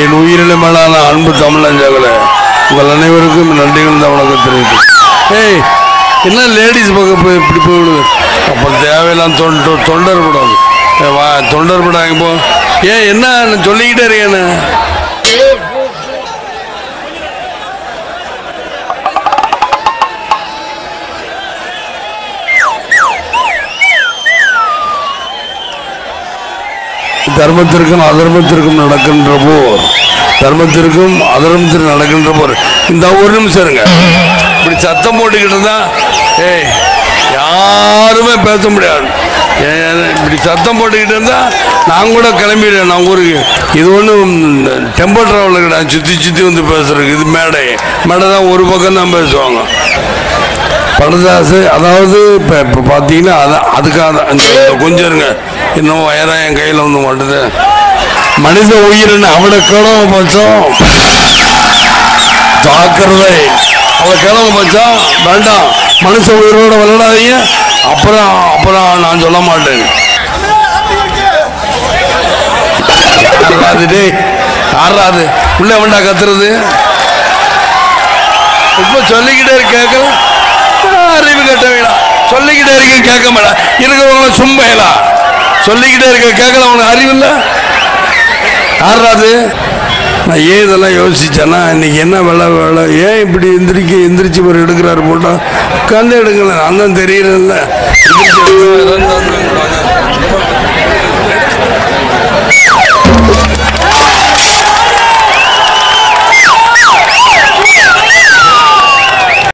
என் உயிரின மேலான அன்பு தமிழஞ்சங்களே உங்கள் அனைவருக்கும் நன்றிகள் தான் வணக்கம் தெரிவித்து. ஏய் என்ன லேடிஸ் பக்கம் போய் இப்படி போயிடுது? அப்புறம் தேவையில்லாம் தொண்டு தொண்டர் படம் வா தொண்டர் படம் இப்போ ஏன் என்ன சொல்லிக்கிட்டே இருக்கேன்னு தர்மத்திற்கும் அதர்மத்திற்கும் நடக்கின்ற போர். தர்மத்திற்கும் அதர்மத்திற்கும் நடக்கின்ற போர். இந்த ஒரு நிமிஷம் இருங்க. இப்படி சத்தம் போட்டுக்கிட்டு இருந்தா ஏய் யாருமே பேச முடியாது. ஏன் இப்படி சத்தம் போட்டுக்கிட்டு இருந்தால் நான் கூட கிளம்பிடுவேன். நான் ஊருக்கு. இது ஒன்றும் டெம்போ ட்ராவலில் கிடையாது சுற்றி சுற்றி வந்து பேசுகிறதுக்கு இது மேடை. மேடை தான் ஒரு பக்கம் தான் பேசுவாங்க. படதாசு அதாவது இப்போ இப்போ பார்த்தீங்கன்னா அதான் அதுக்காக தான். இந்த கொஞ்சம் இருங்க. இன்னும் வயரா என் கையில் வந்து மாட்டுது. மனித உயிரின் அவளை கிழமை பச்சோம் ஜாக்கிரதை. அவளை கிழமை பச்சோம் வேண்டாம். மனுஷ உயிரோட விளையாடாதீங்க. அப்புறம் அப்புறம் நான் சொல்ல மாட்டேன். யாராது ஆறாது. உள்ள வேண்டா கத்துறது. இப்ப சொல்லிக்கிட்டே இருக்கு அறிவு கட்ட வேணாம் சொல்லிக்கிட்டே இருக்கேன் கேட்க மாட்டா இருக்கிறவங்க சும்மையலாம் சொல்லிக்கிட்டே இருக்க கேட்கல உனக்கு அறிவு இல்லை யாராது நான் ஏன் இதெல்லாம் யோசித்தேன்னா இன்னைக்கு என்ன வேலை வேலை ஏன் இப்படி எந்திரிக்க எந்திரிச்சு ஒரு எடுக்கிறாரு போட்டோம் உட்காந்து எடுக்கல நான் தான் தெரியல